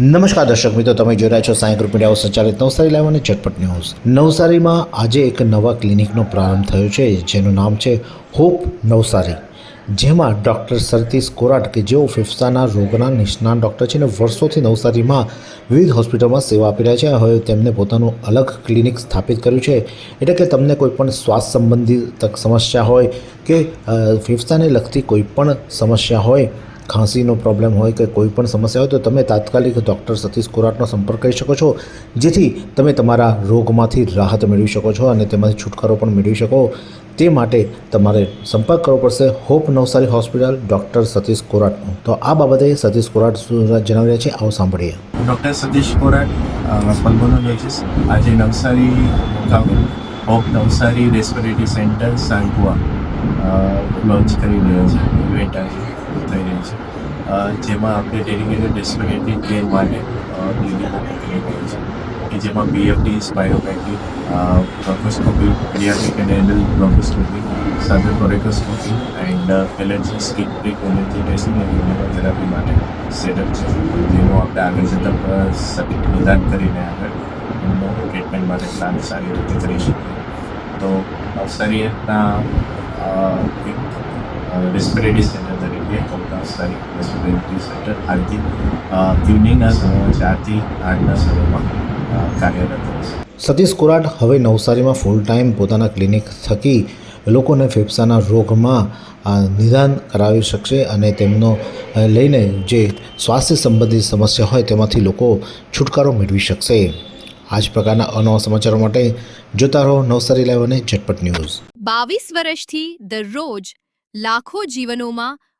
નમસ્કાર દર્શક મિત્રો, તમે જોઈ રહ્યા છો સાંઈ ગ્રુપ મીડિયાઓ સંચાલિત નવસારી લાઈવ અને ઝટપટ ન્યૂઝ. નવસારીમાં આજે એક નવા ક્લિનિકનો પ્રારંભ થયો છે, જેનું નામ છે હોપ નવસારી, જેમાં ડૉક્ટર સરતીશ કોરાટ કે જેઓ ફેફસાના રોગના નિષ્ણાત ડૉક્ટર છે અને વર્ષોથી નવસારીમાં વિવિધ હોસ્પિટલમાં સેવા આપી રહ્યા છે, હવે તેમને પોતાનું અલગ ક્લિનિક સ્થાપિત કર્યું છે. એટલે કે તમને કોઈપણ શ્વાસ સંબંધિત સમસ્યા હોય કે ફેફસાને લગતી કોઈ પણ સમસ્યા હોય ખાંસીનો પ્રોબ્લેમ હોય કે કોઈ પણ સમસ્યા હોય તો તમે તાત્કાલિક ડૉક્ટર સતીશ કોરાટનો સંપર્ક કરી શકો છો, જેથી તમે તમારા રોગમાંથી રાહત મેળવી શકો છો અને તેમાંથી છુટકારો પણ મેળવી શકો. તે માટે તમારે સંપર્ક કરવો પડશે hope Navsari hospital doctor Satish કોરાટનો. તો આ બાબતે સતીશ કોરાટ જણાવી રહ્યા છે. આવો સાંભળીએ. ડૉક્ટર સતીશ કોરાટ પલ્મોનોલોજીસ્ટ આજે Navsari hope Navsari respiratory centre સાંકુઆ launch કરી રહ્યો છે. થઈ રહી છે. જેમાં આપણે ડેડિકેટેડ રેસ્પિરેટરી કેર માટે કે જેમાં બીએફટી સ્પાયરોપેટી બ્રોન્કોસ્કોપી પીડિયાટ્રિક એન્ડ એન્ડલ બ્રોન્કોસ્કોપી સાથે કોરેકોસ્કોપી એન્ડ પેલેન્સી સ્કિન પ્રિક એલર્જી ટેસ્ટિંગ અને માટે સેટઅપ છે. જેનું આપણે આગળ જતાં નિદાન કરીને આગળ એમનો ટ્રીટમેન્ટ માટે પ્લાન સારી રીતે કરી શકીએ. તો અ, એક રેસ્પિરેટરી સેન્ટર તરીકે નવસારી રેસ્પિરેટરી સેન્ટર આજથી ઇવનિંગના સમયમાં ચારથી આઠના સમયમાં કાર્યરત રહેશે સતીશ કોરાટ હવે નવસારીમાં ફૂલ ટાઈમ પોતાના ક્લિનિક થકી લોકોને ફેફસાના રોગમાં નિદાન કરાવી શકશે અને તેમનો લઈને જે સ્વાસ્થ્ય સંબંધિત સમસ્યા હોય તેમાંથી લોકો છુટકારો મેળવી શકશે. આ જ પ્રકારના અનવા સમાચારો માટે જોતા રહો નવસારી લાઈવ અને ઝટપટ ન્યૂઝ. બાવીસ વર્ષથી દરરોજ લાખો જીવનોમાં